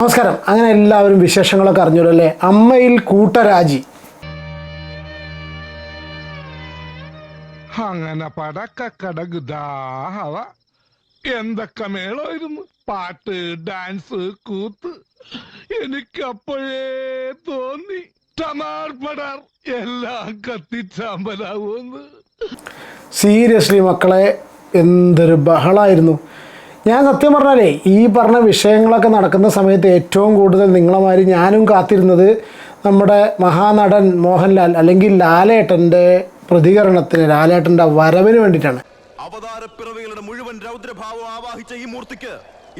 നമസ്കാരം. അങ്ങനെ എല്ലാവരും വിശേഷങ്ങളൊക്കെ അറിഞ്ഞല്ലോ അല്ലേ അമ്മയിൽ കൂട്ടരാജി. അങ്ങനെ പടക്ക പടക്കടകുദാഹവ എന്തൊക്കെ മേളായിരുന്നു? പാട്ട് ഡാൻസ് കൂത്ത്. എനിക്കപ്പോഴേ തോന്നി. ടമാർപടാർ എല്ലാം കത്തിച്ചാമ്പലാവുമെന്ന്. സീരിയസ്ലി മക്കളെ എന്തൊരു ബഹളമായിരുന്നു ഞാൻ സത്യം പറഞ്ഞാലേ ഈ പറഞ്ഞ വിഷയങ്ങളൊക്കെ നടക്കുന്ന സമയത്ത് ഏറ്റവും കൂടുതൽ നിങ്ങളെമാതിരി ഞാനും കാത്തിരുന്നത് നമ്മുടെ മഹാനടൻ മോഹൻലാൽ അല്ലെങ്കിൽ ലാലേട്ടന്റെ പ്രതികരണത്തിന് ലാലേട്ടന്റെ വരവിന് വേണ്ടിയിട്ടാണ്. അവതാരപ്പിറവികളുടെ മുഴുവൻ രൗദ്രഭാവം ആവാഹിച്ച ഈ മൂർത്തിക്ക്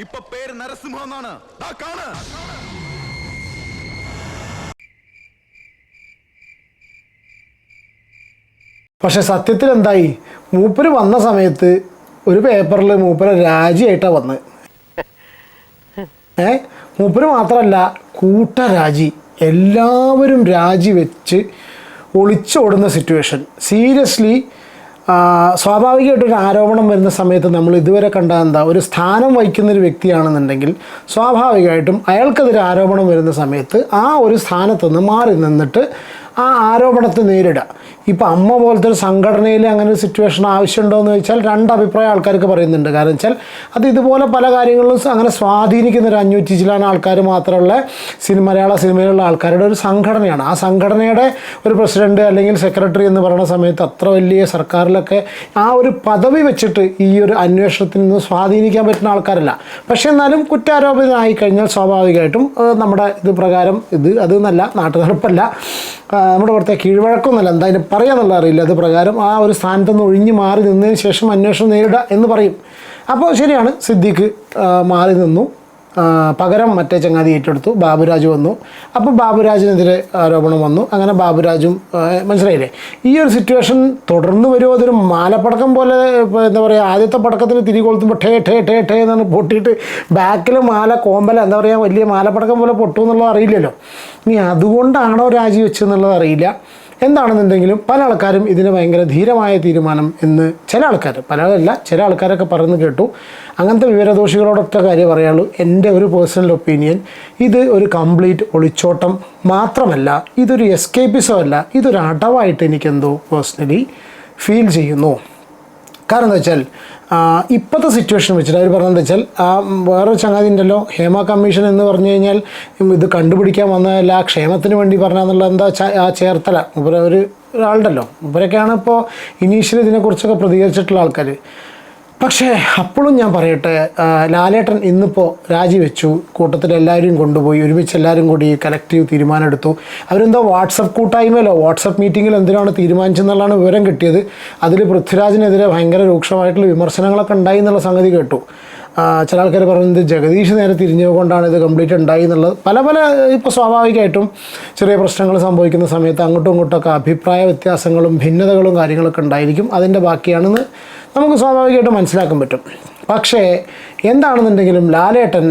ഇപ്പൊ പേര് നരസിംഹ എന്നാണ്. പക്ഷെ സത്യത്തിൽ എന്തായി മൂപ്പര് വന്ന സമയത്ത് ഒരു പേപ്പറിൽ മൂപ്പര് രാജിയായിട്ടാണ് വന്നത് ഏ? മൂപ്പര് മാത്രമല്ല കൂട്ടരാജി. എല്ലാവരും രാജി വെച്ച് ഒളിച്ചോടുന്ന സിറ്റുവേഷൻ സീരിയസ്ലി സ്വാഭാവികമായിട്ടൊരു ആരോപണം വരുന്ന സമയത്ത് നമ്മൾ ഇതുവരെ കണ്ട എന്താ ഒരു സ്ഥാനം വഹിക്കുന്ന ഒരു വ്യക്തിയാണെന്നുണ്ടെങ്കിൽ സ്വാഭാവികമായിട്ടും അയാൾക്കെതിരെ ആരോപണം വരുന്ന സമയത്ത് ആ ഒരു സ്ഥാനത്ത് നിന്ന് മാറി നിന്നിട്ട് ആ ആരോപണത്തെ നേരിടുക ഇപ്പം അമ്മ പോലത്തെ ഒരു സംഘടനയിൽ അങ്ങനെ ഒരു സിറ്റുവേഷൻ ആവശ്യമുണ്ടോ എന്ന് ചോദിച്ചാൽ രണ്ട് അഭിപ്രായം ആൾക്കാർക്ക് പറയുന്നുണ്ട്. കാരണം വെച്ചാൽ അത് ഇതുപോലെ പല കാര്യങ്ങളിലും അങ്ങനെ സ്വാധീനിക്കുന്ന ഒരു അഞ്ഞൂറ്റി ചിലാണ് ആൾക്കാർ മാത്രമുള്ള സിനിമ മലയാള സിനിമയിലുള്ള ആൾക്കാരുടെ ഒരു സംഘടനയാണ്. ആ സംഘടനയുടെ ഒരു പ്രസിഡന്റ് അല്ലെങ്കിൽ സെക്രട്ടറി എന്ന് പറയുന്ന സമയത്ത് അത്ര വലിയ സർക്കാരിലൊക്കെ ആ ഒരു പദവി വെച്ചിട്ട് ഈ ഒരു അന്വേഷണത്തിൽ നിന്ന് സ്വാധീനിക്കാൻ പറ്റുന്ന ആൾക്കാരല്ല. പക്ഷെ എന്നാലും കുറ്റാരോപിതനായി കഴിഞ്ഞാൽ സ്വാഭാവികമായിട്ടും നമ്മുടെ ഇത് പ്രകാരം ഇത് അത് എന്നല്ല നാട്ടു നടപ്പല്ല ആ, നമ്മുടെ പുറത്തെ കീഴ്വഴക്കമൊന്നുമല്ല എന്താ അതിന് പറയാന്നുള്ള അറിയില്ല. അത് പ്രകാരം ആ ഒരു സ്ഥാനത്ത് നിന്ന് ഒഴിഞ്ഞു മാറി നിന്നതിന് ശേഷം അന്വേഷണം നേരിടുക എന്ന് പറയും. അപ്പോൾ ശരിയാണ് സിദ്ദിഖ് മാറി നിന്നു. പകരം മറ്റേ ചങ്ങാതി ഏറ്റെടുത്തു. ബാബുരാജ് വന്നു. അപ്പോൾ ബാബുരാജിനെതിരെ ആരോപണം വന്നു. അങ്ങനെ ബാബുരാജും മനസ്സിലായില്ലേ? ഈ ഒരു സിറ്റുവേഷൻ തുടർന്ന് വരുമോ അതൊരു മാലപ്പടക്കം പോലെ എന്താ പറയുക ആദ്യത്തെ പടക്കത്തിന് തിരി കൊളുത്തുമ്പോൾ ടേ ടേ ടേ ടേ എന്നാണ് പൊട്ടിയിട്ട് ബാക്കിൽ മാല കോമ്പല എന്താ പറയുക വലിയ മാലപ്പടക്കം പോലെ പൊട്ടുമെന്നുള്ളത് അറിയില്ലല്ലോ. ഇനി അതുകൊണ്ടാണോ രാജി വെച്ചെന്നുള്ളത് അറിയില്ല. എന്താണെന്നുണ്ടെങ്കിലും പല ആൾക്കാരും ഇതിന് ഭയങ്കര ധീരമായ തീരുമാനം എന്ന് ചില ആൾക്കാർ പലരല്ല ചില ആൾക്കാരൊക്കെ പറയുന്നു കേട്ടു. അങ്ങനത്തെ വിവരദോഷികളോടൊക്കെ കാര്യം പറയുള്ളൂ എന്റെ ഒരു പേഴ്സണൽ ഒപ്പീനിയൻ ഇത് ഒരു കംപ്ലീറ്റ് ഒളിച്ചോട്ടം മാത്രമല്ല ഇതൊരു എസ്കേപ്പിസോ അല്ല ഇതൊരു അടവായിട്ട് എനിക്കെന്തോ പേഴ്സണലി ഫീൽ ചെയ്യുന്നു. കാരണം എന്താ വെച്ചാൽ ഇപ്പോഴത്തെ സിറ്റുവേഷൻ വെച്ചിട്ട് അവർ പറഞ്ഞതെന്ന് വെച്ചാൽ ആ വേറൊരു ചങ്ങാതി ഉണ്ടല്ലോ ഹേമ കമ്മീഷൻ എന്ന് പറഞ്ഞു കഴിഞ്ഞാൽ ഇത് കണ്ടുപിടിക്കാൻ വന്നതല്ല ക്ഷേമത്തിന് വേണ്ടി പറഞ്ഞാന്നുള്ള എന്താ ആ ചേർത്തല. ഇവരെ ഒരു ഒരാളുണ്ടല്ലോ. ഇവരൊക്കെയാണ് ഇപ്പോൾ ഇനീഷ്യൽ ഇതിനെക്കുറിച്ചൊക്കെ പ്രതികരിച്ചിട്ടുള്ള ആൾക്കാർ പക്ഷേ അപ്പോഴും ഞാൻ പറയട്ടെ ലാലേട്ടൻ ഇന്നിപ്പോൾ രാജിവെച്ചു. കൂട്ടത്തിൽ എല്ലാവരും കൊണ്ടുപോയി ഒരുമിച്ച് എല്ലാവരും കൂടി കലക്റ്റീവ് തീരുമാനം എടുത്തു അവരെന്തോ വാട്സപ്പ് കൂട്ടായ്മയിലോ വാട്സപ്പ് മീറ്റിങ്ങിൽ എന്തിനാണ് തീരുമാനിച്ചെന്നുള്ളതാണ് വിവരം കിട്ടിയത്. അതിൽ പൃഥ്വിരാജിനെതിരെ ഭയങ്കര രൂക്ഷമായിട്ടുള്ള വിമർശനങ്ങളൊക്കെ ഉണ്ടായി എന്നുള്ള സംഗതി കേട്ടു. ചില ആൾക്കാർ പറയുന്നത് ജഗദീഷ് നേരെ തിരിഞ്ഞുകൊണ്ടാണ് ഇത് കംപ്ലീറ്റ് ഉണ്ടായി എന്നുള്ളത്. പല പല ഇപ്പോൾ സ്വാഭാവികമായിട്ടും ചെറിയ പ്രശ്നങ്ങൾ സംഭവിക്കുന്ന സമയത്ത് അങ്ങോട്ടും ഇങ്ങോട്ടൊക്കെ അഭിപ്രായ വ്യത്യാസങ്ങളും ഭിന്നതകളും കാര്യങ്ങളൊക്കെ ഉണ്ടായിരിക്കും. അതിന്റെ ബാക്കിയാണെന്ന് നമുക്ക് സ്വാഭാവികമായിട്ട് മനസ്സിലാക്കാൻ പറ്റും. പക്ഷേ എന്താണെന്നുണ്ടെങ്കിലും ലാലേട്ടൻ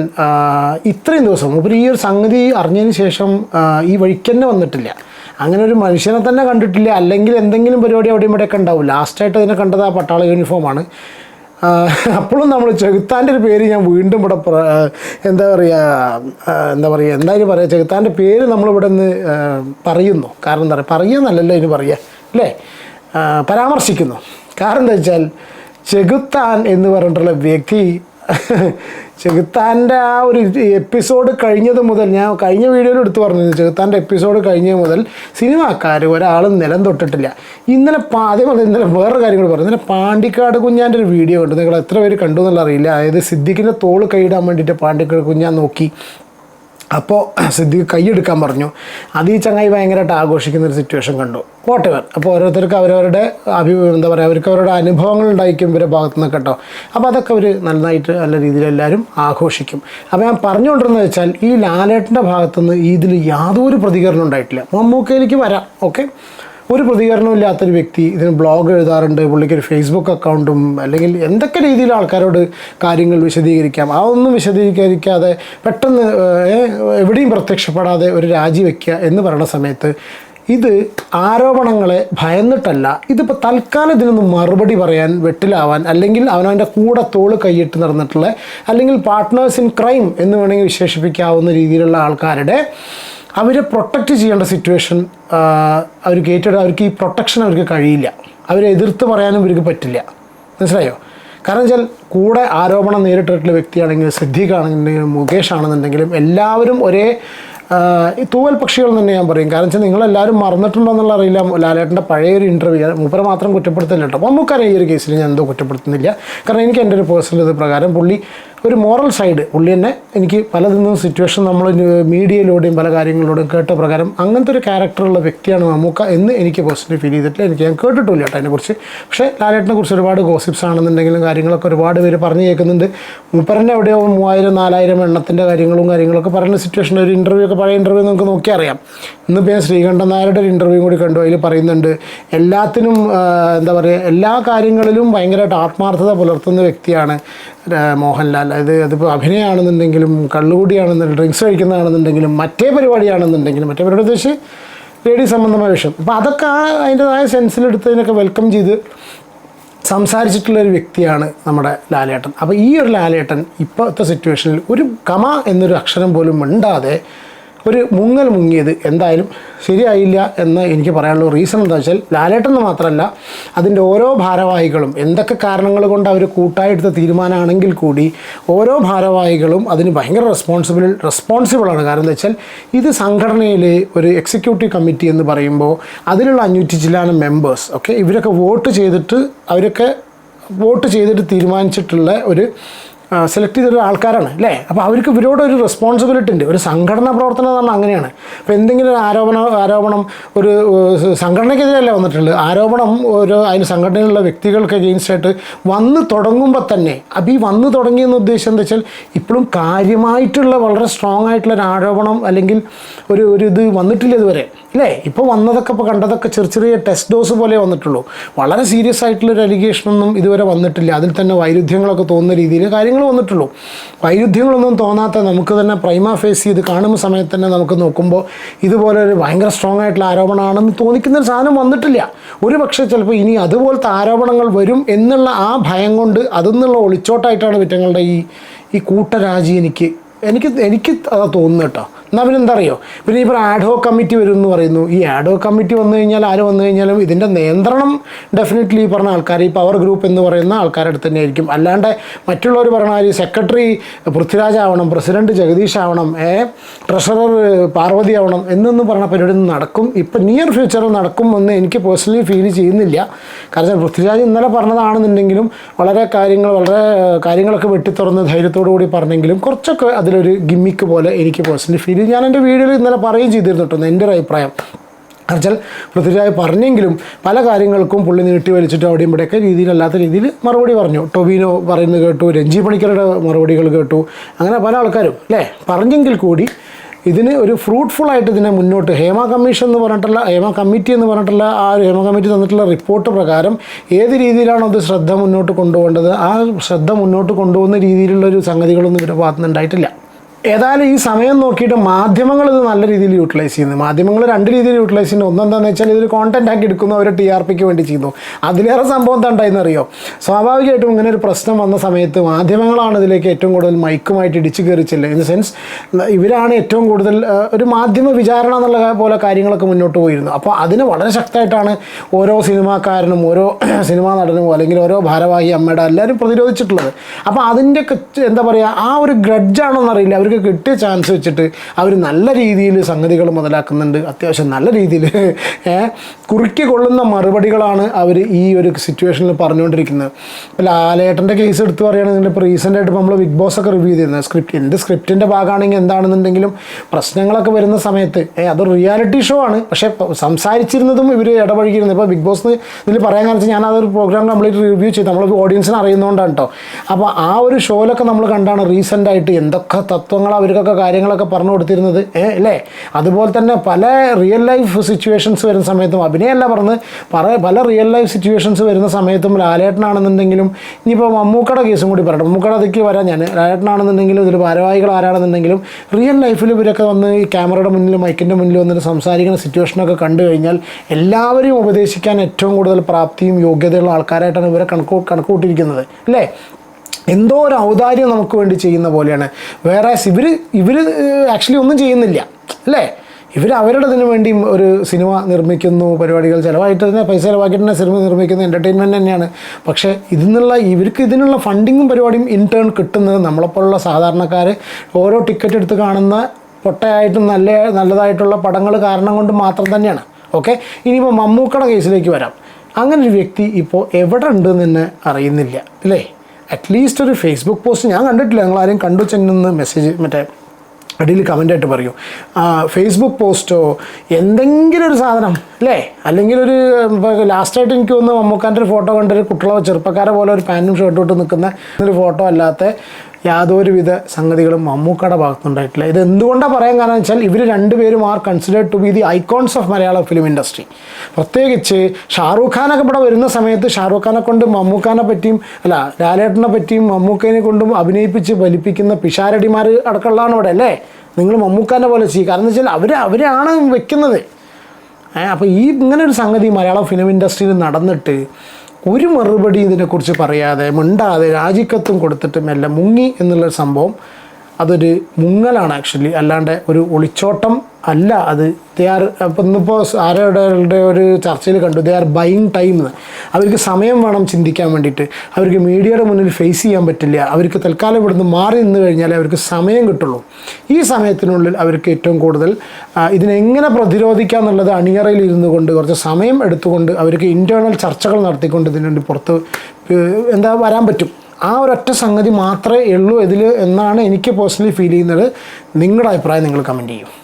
ഇത്രയും ദിവസം ഉപരി ഈ ഒരു സംഗതി അറിഞ്ഞതിന് ശേഷം ഈ വഴിക്ക് തന്നെ വന്നിട്ടില്ല. അങ്ങനെ ഒരു മനുഷ്യനെ തന്നെ കണ്ടിട്ടില്ല. അല്ലെങ്കിൽ എന്തെങ്കിലും പരിപാടി അവിടെയും ഇവിടെയൊക്കെ ഉണ്ടാവും. ലാസ്റ്റായിട്ട് അതിനെ കണ്ടത് ആ പട്ടാള യൂണിഫോമാണ് അപ്പോഴും നമ്മൾ ചെകുത്താന്റെ ഒരു പേര് ഞാൻ വീണ്ടും ഇവിടെ എന്താ പറയുക എന്താ പറയുക എന്തായാലും പറയുക ചെകുത്താന്റെ പേര് നമ്മളിവിടെ നിന്ന് പറയുന്നു. കാരണം എന്താ പറയുക പറയുന്നല്ലല്ലോ ഇതിന് പറയുക അല്ലേ? പരാമർശിക്കുന്നു. കാരണം എന്താ വെച്ചാൽ ചെകുത്താൻ എന്ന് പറഞ്ഞിട്ടുള്ള വ്യക്തി ചെകുത്താന്റെ ആ ഒരു എപ്പിസോഡ് കഴിഞ്ഞത് മുതൽ ഞാൻ കഴിഞ്ഞ വീഡിയോയിൽ എടുത്തു പറഞ്ഞത് ചെകുത്താന്റെ എപ്പിസോഡ് കഴിഞ്ഞത് മുതൽ സിനിമാക്കാർ ഒരാൾ നിലം തൊട്ടിട്ടില്ല. ഇന്നലെ പാ അതേപോലെ ഇന്നലെ വേറൊരു കാര്യങ്ങൾ പറഞ്ഞു. ഇന്നലെ പാണ്ടിക്കാട് കുഞ്ഞാന്റെ ഒരു വീഡിയോ ഉണ്ട് നിങ്ങൾ എത്ര പേര് കണ്ടു എന്നുള്ള അറിയില്ല അതായത് സിദ്ദിഖിന്റെ തോൾ കൈയിടാൻ വേണ്ടിയിട്ട് പാണ്ടിക്കാട് കുഞ്ഞാൻ നോക്കി. അപ്പോൾ സിദ്ദിഖ് കൈയെടുക്കാൻ പറഞ്ഞു. അത് ഈ ചങ്ങായി ഭയങ്കരമായിട്ട് ആഘോഷിക്കുന്ന ഒരു സിറ്റുവേഷൻ കണ്ടു വോട്ടെവർ അപ്പോൾ ഓരോരുത്തർക്ക് അവരവരുടെ അഭി എന്താ പറയുക അവർക്ക് അവരുടെ അനുഭവങ്ങൾ ഉണ്ടായിരിക്കും ഇവരുടെ ഭാഗത്തു നിന്ന് കേട്ടോ. അപ്പോൾ അതൊക്കെ അവർ നന്നായിട്ട് നല്ല രീതിയിൽ എല്ലാവരും ആഘോഷിക്കും. അപ്പോൾ ഞാൻ പറഞ്ഞുകൊണ്ടിരുന്നത് വെച്ചാൽ ഈ ലാലേട്ടന്റെ ഭാഗത്തുനിന്ന് ഇതിൽ യാതൊരു പ്രതികരണം ഉണ്ടായിട്ടില്ല. മമ്മൂക്കയിലേക്ക് വരാം. ഓക്കെ ഒരു പ്രതികരണവും ഇല്ലാത്തൊരു വ്യക്തി ഇതിന് ബ്ലോഗ് എഴുതാറുണ്ട് പുള്ളിക്ക് ഒരു ഫേസ്ബുക്ക് അക്കൗണ്ടും അല്ലെങ്കിൽ എന്തൊക്കെ രീതിയിൽ ആൾക്കാരോട് കാര്യങ്ങൾ വിശദീകരിക്കാം ആ ഒന്നും വിശദീകരിക്കാതെ പെട്ടെന്ന് എവിടെയും പ്രത്യക്ഷപ്പെടാതെ ഒരു രാജി വയ്ക്കുക എന്ന് പറയുന്ന സമയത്ത് ഇത് ആരോപണങ്ങളെ ഭയന്നിട്ടല്ല ഇതിപ്പോൾ തൽക്കാലം ഇതിനൊന്ന് മറുപടി പറയാൻ വെട്ടിലാവാൻ അല്ലെങ്കിൽ അവനവന്റെ കൂടെ തോൾ കൈയിട്ട് നടന്നിട്ടുള്ള അല്ലെങ്കിൽ പാർട്ട്നേഴ്സ് ഇൻ ക്രൈം എന്ന് വേണമെങ്കിൽ വിശേഷിപ്പിക്കാവുന്ന രീതിയിലുള്ള ആൾക്കാരുടെ അവരെ പ്രൊട്ടക്റ്റ് ചെയ്യേണ്ട സിറ്റുവേഷൻ അവർ കേട്ടിട്ട് അവർക്ക് ഈ പ്രൊട്ടക്ഷൻ അവർക്ക് കഴിയില്ല. അവരെ എതിർത്ത് പറയാനും ഇവർക്ക് പറ്റില്ല. മനസ്സിലായോ? കാരണം വെച്ചാൽ കൂടെ ആരോപണം നേരിട്ടിട്ടുള്ള വ്യക്തിയാണെങ്കിലും സിദ്ദീഖാണെന്നുണ്ടെങ്കിലും മുകേഷ് ആണെന്നുണ്ടെങ്കിലും എല്ലാവരും ഒരേ തൂവൽ പക്ഷികൾ തന്നെ ഞാൻ പറയും. കാരണം വെച്ചാൽ നിങ്ങളെല്ലാവരും മറന്നിട്ടുണ്ടോ എന്നുള്ള അറിയില്ല. ലാലേട്ടന്റെ പഴയ ഒരു ഇന്റർവ്യൂ മൂപ്പര മാത്രം കുറ്റപ്പെടുത്തുന്നില്ല കേട്ടോ. നമുക്കറിയാം ഈ ഒരു കേസിൽ ഞാൻ എന്തോ കുറ്റപ്പെടുത്തുന്നില്ല. കാരണം എനിക്ക് എന്റെ ഒരു പേഴ്സണൽ ഇത് പ്രകാരം പുള്ളി ഒരു മോറൽ സൈഡ് പുള്ളി തന്നെ എനിക്ക് പലതിന്നും സിറ്റുവേഷൻ നമ്മൾ മീഡിയയിലൂടെയും പല കാര്യങ്ങളിലൂടെയും കേട്ട പ്രകാരം അങ്ങനത്തെ ഒരു ക്യാരക്ടറുള്ള വ്യക്തിയാണ് മമ്മൂക്ക എന്ന് എനിക്ക് പേഴ്സണലി ഫീൽ ചെയ്തിട്ടില്ല. എനിക്ക് ഞാൻ കേട്ടിട്ടില്ല കേട്ടോ അതിനെക്കുറിച്ച്. പക്ഷേ ലാലേട്ടനെ കുറിച്ച് ഒരുപാട് ഗോസിപ്സ് ആണെന്നുണ്ടെങ്കിലും കാര്യങ്ങളൊക്കെ ഒരുപാട് പേര് പറഞ്ഞു കേൾക്കുന്നുണ്ട്. മൂപ്പരന്റെ എവിടെയോ മൂവായിരം നാലായിരം എണ്ണത്തിന്റെ കാര്യങ്ങളും കാര്യങ്ങളൊക്കെ പറയുന്ന സിറ്റുവേഷൻ ഒരു ഇന്റർവ്യൂ ഒക്കെ പഴയ ഇന്റർവ്യൂ നമുക്ക് നോക്കി അറിയാം. ഇന്നിപ്പോൾ ഞാൻ ശ്രീകണ്ഠൻ നായരുടെ ഒരു ഇന്റർവ്യൂ കൂടി കണ്ടു. അതിൽ പറയുന്നുണ്ട് എല്ലാത്തിനും എന്താ പറയുക എല്ലാ കാര്യങ്ങളിലും ഭയങ്കരമായിട്ട് ആത്മാർത്ഥത പുലർത്തുന്ന വ്യക്തിയാണ് മോഹൻലാൽ. അത് അതിപ്പോൾ അഭിനയമാണെന്നുണ്ടെങ്കിലും കള്ളുകൂടിയാണെന്നുണ്ടെങ്കിലും ഡ്രിങ്ക്സ് കഴിക്കുന്നതാണെന്നുണ്ടെങ്കിലും മറ്റേ പരിപാടിയാണെന്നുണ്ടെങ്കിലും മറ്റേ പരിപാടി ഉദ്ദേശിച്ച് ലേഡി സംബന്ധമായ വിഷയം. അപ്പോൾ അതൊക്കെ ആ അതിന്റെതായ സെൻസിലെടുത്തതിനൊക്കെ വെൽക്കം ചെയ്ത് സംസാരിച്ചിട്ടുള്ള ഒരു വ്യക്തിയാണ് നമ്മുടെ ലാലേട്ടൻ. അപ്പോൾ ഈ ഒരു ലാലേട്ടൻ ഇപ്പോഴത്തെ സിറ്റുവേഷനിൽ ഒരു കമ എന്നൊരു അക്ഷരം പോലും മിണ്ടാതെ ഒരു മുങ്ങൽ മുങ്ങിയത് എന്തായാലും ശരിയായില്ല എന്ന് എനിക്ക് പറയാനുള്ള റീസൺ എന്താ വെച്ചാൽ ലാലേട്ടൻ എന്ന് മാത്രമല്ല അതിന്റെ ഓരോ ഭാരവാഹികളും എന്തൊക്കെ കാരണങ്ങൾ കൊണ്ട് അവർ കൂട്ടായെടുത്ത തീരുമാനമാണെങ്കിൽ കൂടി ഓരോ ഭാരവാഹികളും അതിന് ഭയങ്കര റെസ്പോൺസിബിൾ റെസ്പോൺസിബിളാണ് കാരണം എന്താ വെച്ചാൽ ഇത് സംഘടനയിലെ ഒരു എക്സിക്യൂട്ടീവ് കമ്മിറ്റി എന്ന് പറയുമ്പോൾ അതിലുള്ള അഞ്ഞൂറ്റി ചില്ലാനം മെമ്പേഴ്സ് ഓക്കെ ഇവരൊക്കെ വോട്ട് ചെയ്തിട്ട് അവരൊക്കെ വോട്ട് ചെയ്തിട്ട് തീരുമാനിച്ചിട്ടുള്ള ഒരു സെലക്ട് ചെയ്തൊരു ആൾക്കാരാണ് അല്ലേ? അപ്പോൾ അവർക്ക് ഇവരോട് ഒരു റെസ്പോൺസിബിലിറ്റി ഉണ്ട്. ഒരു സംഘടനാ പ്രവർത്തനം എന്ന് പറഞ്ഞാൽ അങ്ങനെയാണ്. അപ്പോൾ എന്തെങ്കിലും ഒരു ആരോപണം ആരോപണം ഒരു സംഘടനയ്ക്കെതിരെയല്ല വന്നിട്ടുള്ളത്? ആരോപണം ഒരു അതിന് സംഘടനയിലുള്ള വ്യക്തികൾക്ക് അഗെയിൻസ്റ്റായിട്ട് വന്ന് തുടങ്ങുമ്പോൾ തന്നെ അപ്പോൾ ഈ വന്ന് തുടങ്ങിയെന്ന് ഉദ്ദേശം എന്താ വെച്ചാൽ ഇപ്പോഴും കാര്യമായിട്ടുള്ള വളരെ സ്ട്രോങ് ആയിട്ടുള്ള ഒരു ആരോപണം അല്ലെങ്കിൽ ഒരു ഒരു ഇത് വന്നിട്ടില്ല ഇതുവരെ അല്ലേ? ഇപ്പോൾ വന്നതൊക്കെ ഇപ്പോൾ കണ്ടതൊക്കെ ചെറിയ ചെറിയ ടെസ്റ്റ് ഡോസ് പോലെ വന്നിട്ടുള്ളൂ. വളരെ സീരിയസ് ആയിട്ടുള്ള ഒരു അലിഗേഷനൊന്നും ഇതുവരെ വന്നിട്ടില്ല. അതിൽ തന്നെ വൈരുദ്ധ്യങ്ങളൊക്കെ തോന്നുന്ന രീതിയിൽ കാര്യങ്ങൾ വന്നിട്ടുള്ളൂ. വൈരുദ്ധ്യങ്ങളൊന്നും തോന്നാത്ത നമുക്ക് തന്നെ പ്രൈമ ഫേസ് ചെയ്ത് കാണുന്ന സമയത്ത് തന്നെ നമുക്ക് നോക്കുമ്പോൾ ഇതുപോലെ ഒരു ഭയങ്കര സ്ട്രോങ് ആയിട്ടുള്ള ആരോപണമാണെന്ന് തോന്നിക്കുന്ന ഒരു സാധനം വന്നിട്ടില്ല. ഒരു പക്ഷേ ചിലപ്പോൾ ഇനി അതുപോലത്തെ ആരോപണങ്ങൾ വരും എന്നുള്ള ആ ഭയം കൊണ്ട് അതിൽ ഒളിച്ചോട്ടായിട്ടാണ് വിറ്റങ്ങളുടെ ഈ ഈ കൂട്ടരാജി എനിക്ക് എനിക്ക് എനിക്ക് തോന്നുന്നു കേട്ടോ. എന്നാൽ പിന്നെ എന്താ അറിയോ പിന്നെ ഇപ്പോൾ ആഡോ കമ്മിറ്റി വരും എന്ന് പറയുന്നു. ഈ ആഡോ കമ്മിറ്റി വന്നു കഴിഞ്ഞാൽ ആര് വന്നു കഴിഞ്ഞാലും ഇതിന്റെ നിയന്ത്രണം ഡെഫിനറ്റ്ലി ഈ പറഞ്ഞ ആൾക്കാർ ഈ പവർ ഗ്രൂപ്പ് എന്ന് പറയുന്ന ആൾക്കാരുടെ അടുത്ത് തന്നെ ആയിരിക്കും. അല്ലാണ്ട് മറ്റുള്ളവർ പറഞ്ഞ മാതിരി സെക്രട്ടറി പൃഥ്വിരാജ് ആവണം പ്രസിഡന്റ് ജഗദീഷ് ആവണം ഏ ട്രഷറർ പാർവതി ആവണം എന്നൊന്നും പറഞ്ഞ പരിപാടി നടക്കും. ഇപ്പം നിയർ ഫ്യൂച്ചറിൽ നടക്കും എന്ന് എനിക്ക് പേഴ്സണലി ഫീൽ ചെയ്യുന്നില്ല. കാരണം പൃഥ്വിരാജ് ഇന്നലെ പറഞ്ഞതാണെന്നുണ്ടെങ്കിലും വളരെ കാര്യങ്ങൾ വളരെ കാര്യങ്ങളൊക്കെ വെട്ടിത്തുറന്ന് ധൈര്യത്തോടു കൂടി പറഞ്ഞെങ്കിലും കുറച്ചൊക്കെ അതിലൊരു ഗിമ്മിക്ക് പോലെ എനിക്ക് പേഴ്സണലി ഫീൽ ചെയ്തു ഞാൻ എന്റെ വീഡിയോയിൽ ഇന്നലെ പറയുകയും ചെയ്തിരുന്നു എന്റെ ഒരു അഭിപ്രായം. എന്നുവെച്ചാൽ പൃഥ്വിരാജ് പറഞ്ഞെങ്കിലും പല കാര്യങ്ങൾക്കും പുള്ളി നീട്ടി വലിച്ചിട്ട് അവിടെ ഇവിടെയൊക്കെ രീതിയിലല്ലാത്ത രീതിയിൽ മറുപടി പറഞ്ഞു. ടൊബിനോ പറയുന്നത് കേട്ടു രഞ്ജി പണിക്കരുടെ മറുപടികൾ കേട്ടു അങ്ങനെ പല ആൾക്കാരും അല്ലേ? പറഞ്ഞെങ്കിൽ കൂടി ഇതിന് ഒരു ഫ്രൂട്ട്ഫുൾ ആയിട്ട് ഇതിനെ മുന്നോട്ട് ഹേമ കമ്മീഷൻ എന്ന് പറഞ്ഞിട്ടുള്ള ഹേമ കമ്മിറ്റി എന്ന് പറഞ്ഞിട്ടുള്ള ആ ഒരു ഹേമ കമ്മിറ്റി തന്നിട്ടുള്ള റിപ്പോർട്ട് പ്രകാരം ഏത് രീതിയിലാണോ അത് ശ്രദ്ധ മുന്നോട്ട് കൊണ്ടുപോകേണ്ടത് ആ ശ്രദ്ധ മുന്നോട്ട് കൊണ്ടുപോകുന്ന രീതിയിലുള്ള ഒരു സംഗതികളൊന്നും ഇവരുടെ ഭാഗത്തുനിന്ന് ഉണ്ടായിട്ടില്ല ഏതായാലും ഈ സമയം നോക്കിയിട്ട് മാധ്യമങ്ങൾ ഇത് നല്ല രീതിയിൽ യൂട്ടിലൈസ് ചെയ്യുന്നു. മാധ്യമങ്ങൾ രണ്ട് രീതിയിൽ യൂട്ടിലൈസ് ചെയ്യുന്നു. ഒന്നെന്താണെന്ന് വെച്ചാൽ ഇതൊരു കോണ്ടന്റ് ആക്കി എടുക്കുന്നു. അവർ ടി ആർ പിക്ക് വേണ്ടി ചെയ്യുന്നു. അതിലേറെ സംഭവം എന്താ ഉണ്ടായെന്ന് അറിയോ സ്വാഭാവികമായിട്ടും ഇങ്ങനെ ഒരു പ്രശ്നം വന്ന സമയത്ത് മാധ്യമങ്ങളാണ് ഇതിലേക്ക് ഏറ്റവും കൂടുതൽ മൈക്കുമായിട്ട് ഇടിച്ചു കയറിച്ചില്ല. ഇൻ ദ സെൻസ് ഇവരാണ് ഏറ്റവും കൂടുതൽ ഒരു മാധ്യമ വിചാരണ എന്നുള്ള പോലെ കാര്യങ്ങളൊക്കെ മുന്നോട്ട് പോയിരുന്നു. അപ്പോൾ അതിന് വളരെ ശക്തമായിട്ടാണ് ഓരോ സിനിമാക്കാരനും ഓരോ സിനിമാ നടനും അല്ലെങ്കിൽ ഓരോ ഭാരവാഹി അമ്മയുടെ എല്ലാവരും പ്രതിരോധിച്ചിട്ടുള്ളത്. അപ്പോൾ അതിന്റെ എന്താ പറയുക ആ ഒരു ഗ്രഡ്ജാണോന്ന് അറിയില്ല അവർക്ക് കിട്ടിയ ചാൻസ് വെച്ചിട്ട് അവർ നല്ല രീതിയിൽ സംഗതികൾ മുതലാക്കുന്നുണ്ട്. അത്യാവശ്യം നല്ല രീതിയിൽ. കുറുക്കി കൊള്ളുന്ന മറുപടികളാണ് അവർ ഈ ഒരു സിറ്റുവേഷനിൽ പറഞ്ഞുകൊണ്ടിരിക്കുന്നത്. ഇപ്പോൾ ലാലേട്ടന്റെ കേസ് എടുത്ത് പറയുകയാണെങ്കിൽ ഇപ്പോൾ റീസെന്റായിട്ട് നമ്മൾ ബിഗ് ബോസ് ഒക്കെ റിവ്യൂ ചെയ്തിരുന്നത്. സ്ക്രിപ്റ്റ് എന്ത് സ്ക്രിപ്റ്റിന്റെ ഭാഗമാണെങ്കിൽ എന്താണെന്നുണ്ടെങ്കിലും പ്രശ്നങ്ങളൊക്കെ വരുന്ന സമയത്ത് അത് റിയാലിറ്റി ഷോ ആണ്. പക്ഷേ സംസാരിച്ചിരുന്നതും ഇവർ ഇടപഴകിയിരുന്നത് ഇപ്പോൾ ബിഗ് ബോസ് ഇതിൽ പറയാൻ കാരണം ഞാൻ അതൊരു പ്രോഗ്രാം കംപ്ലീറ്റ് റിവ്യൂ ചെയ്ത്. നമ്മൾ ഓഡിയൻസിന് അറിയുന്നതുകൊണ്ടാണ് കേട്ടോ അപ്പോൾ ആ ഒരു ഷോയിലൊക്കെ നമ്മൾ കണ്ടാണ് റീസെന്റായിട്ട് എന്തൊക്കെ തത്വം വാസ്തവങ്ങൾ അവർക്കൊക്കെ കാര്യങ്ങളൊക്കെ പറഞ്ഞു കൊടുത്തിരുന്നത്. അല്ലേ? അതുപോലെ തന്നെ പല റിയൽ ലൈഫ് സിറ്റുവേഷൻസ് വരുന്ന സമയത്തും അഭിനയല്ല പറഞ്ഞ് പറ പല റിയൽ ലൈഫ് സിറ്റുവേഷൻസ് വരുന്ന സമയത്തും ലാലേട്ടനാണെന്നുണ്ടെങ്കിലും ഇനിയിപ്പോൾ മമ്മൂക്കയുടെ കേസും കൂടി പറയട്ടെ. മമ്മൂക്കയുടെ അതിക്ക് വരാൻ ഞാൻ. ലാലേട്ടനാണെന്നുണ്ടെങ്കിലും ഇതിൽ ഭാരവാഹികൾ ആരാണെന്നുണ്ടെങ്കിലും റിയൽ ലൈഫിൽ ഇവരൊക്കെ വന്ന് ഈ ക്യാമറയുടെ മുന്നിൽ മൈക്കിന്റെ മുന്നിൽ വന്നിട്ട് സംസാരിക്കുന്ന സിറ്റുവേഷനൊക്കെ കണ്ടു കഴിഞ്ഞാൽ എല്ലാവരെയും ഉപദേശിക്കാൻ ഏറ്റവും കൂടുതൽ പ്രാപ്തിയും യോഗ്യതയുള്ള ആൾക്കാരായിട്ടാണ് ഇവരെ കണക്ക് കണക്കൂട്ടിയിരിക്കുന്നത്. അല്ലേ? എന്തോ ഒരു ഔദാര്യം നമുക്ക് വേണ്ടി ചെയ്യുന്ന പോലെയാണ്. വേറെ ഇവർ ഇവർ ആക്ച്വലി ഒന്നും ചെയ്യുന്നില്ല. അല്ലേ? ഇവർ അവരുടെ ഇതിനു വേണ്ടി ഒരു സിനിമ നിർമ്മിക്കുന്നു പരിപാടികൾ ചിലവായിട്ട് തന്നെ പൈസ ചിലവാക്കിയിട്ട് തന്നെ സിനിമ നിർമ്മിക്കുന്ന എന്റർടൈൻമെന്റ് തന്നെയാണ്. പക്ഷേ ഇതിനുള്ള ഇവർക്ക് ഇതിനുള്ള ഫണ്ടിങ്ങും പരിപാടിയും ഇൻടേൺ കിട്ടുന്നത് നമ്മളെപ്പോലുള്ള സാധാരണക്കാർ ഓരോ ടിക്കറ്റ് എടുത്ത് കാണുന്ന പൊട്ടയായിട്ടും നല്ല നല്ലതായിട്ടുള്ള പടങ്ങൾ കാരണം കൊണ്ട് മാത്രം തന്നെയാണ്. ഓക്കെ ഇനിയിപ്പോൾ മമ്മൂക്കയുടെ കേസിലേക്ക് വരാം. അങ്ങനെ ഒരു വ്യക്തി ഇപ്പോൾ എവിടെ ഉണ്ടെന്ന് തന്നെ അറിയുന്നില്ല. അല്ലേ? അറ്റ്ലീസ്റ്റ് ഒരു ഫേസ്ബുക്ക് പോസ്റ്റ് ഞാൻ കണ്ടിട്ടില്ല. നിങ്ങൾ ആരും കണ്ടു ചെന്ന് മെസ്സേജ് മറ്റേ അടിയിൽ കമന്റായിട്ട് പറയൂ. ഫേസ്ബുക്ക് പോസ്റ്റോ എന്തെങ്കിലും ഒരു സാധനം അല്ലേ? അല്ലെങ്കിൽ ഒരു ലാസ്റ്റായിട്ട് എനിക്ക് തോന്നുന്നു മമ്മൂക്കാന്റെ ഒരു ഫോട്ടോ കണ്ട ഒരു കുട്ടികളോ ചെറുപ്പക്കാരെ പോലെ ഒരു പാന്റും ഷർട്ടും ഇട്ട് നിൽക്കുന്ന ഒരു ഫോട്ടോ അല്ലാത്ത യാതൊരുവിധ സംഗതികളും മമ്മൂക്കയുടെ ഭാഗത്തുണ്ടായിട്ടില്ല ഇത് എന്തുകൊണ്ടാണ് പറയാൻ കാരണം വെച്ചാൽ ഇവർ രണ്ടുപേരും are considered to be the icons of Malayalam film industry പ്രത്യേകിച്ച് ഷാറൂഖ് ഖാനൊക്കെ ഇവിടെ വരുന്ന സമയത്ത് ഷാറൂഖ് ഖാനെ കൊണ്ട് മമ്മൂക്കാനെ പറ്റിയും അല്ല ലാലേട്ടനെ പറ്റിയും മമ്മൂക്കേനെ കൊണ്ടും അഭിനയിപ്പിച്ച് വലിപ്പിക്കുന്ന പിഷാരടിമാർ അടക്കമുള്ളതാണ് ഇവിടെ അല്ലേ? നിങ്ങൾ മമ്മൂക്കാനെ പോലെ ചെയ്യുക കാരണം എന്ന് വെച്ചാൽ അവർ അവരാണ് വെക്കുന്നത്. അപ്പോൾ ഈ ഇങ്ങനെ ഒരു സംഗതി മലയാളം ഫിലിം ഇൻഡസ്ട്രിയിൽ നടന്നിട്ട് ഒരു മറുപടി ഇതിനെക്കുറിച്ച് പറയാതെ മിണ്ടാതെ രാജിക്കത്തും കൊടുത്തിട്ട് മെല്ലെ മുങ്ങി എന്നുള്ളൊരു സംഭവം അതൊരു മുങ്ങലാണ് ആക്ച്വലി അല്ലാണ്ട് ഒരു ഒളിച്ചോട്ടം അല്ല അത് ദേ ആർ അപ്പം ഇന്നിപ്പോൾ ആരോടെ ഒരു ചർച്ചയിൽ കണ്ടു ദേ ആർ ബൈങ് ടൈം എന്ന് അവർക്ക് സമയം വേണം ചിന്തിക്കാൻ വേണ്ടിയിട്ട്. അവർക്ക് മീഡിയയുടെ മുന്നിൽ ഫേസ് ചെയ്യാൻ പറ്റില്ല. അവർക്ക് തൽക്കാലം ഇവിടുന്ന് മാറി നിന്ന് കഴിഞ്ഞാൽ അവർക്ക് സമയം കിട്ടുള്ളൂ. ഈ സമയത്തിനുള്ളിൽ അവർക്ക് ഏറ്റവും കൂടുതൽ ഇതിനെങ്ങനെ പ്രതിരോധിക്കാം എന്നുള്ളത് അണിയറയിൽ ഇരുന്നു കൊണ്ട് കുറച്ച് സമയം എടുത്തുകൊണ്ട് അവർക്ക് ഇന്റേർണൽ ചർച്ചകൾ നടത്തിക്കൊണ്ട് ഇതിനുവേണ്ടി പുറത്ത് എന്താ വരാൻ പറ്റും. ആ ഒരൊറ്റ സംഗതി മാത്രമേ ഉള്ളൂ ഇതിൽ എന്നാണ് എനിക്ക് പേഴ്സണലി ഫീൽ ചെയ്യുന്നത്. നിങ്ങളുടെ അഭിപ്രായം നിങ്ങൾ കമന്റ് ചെയ്യും.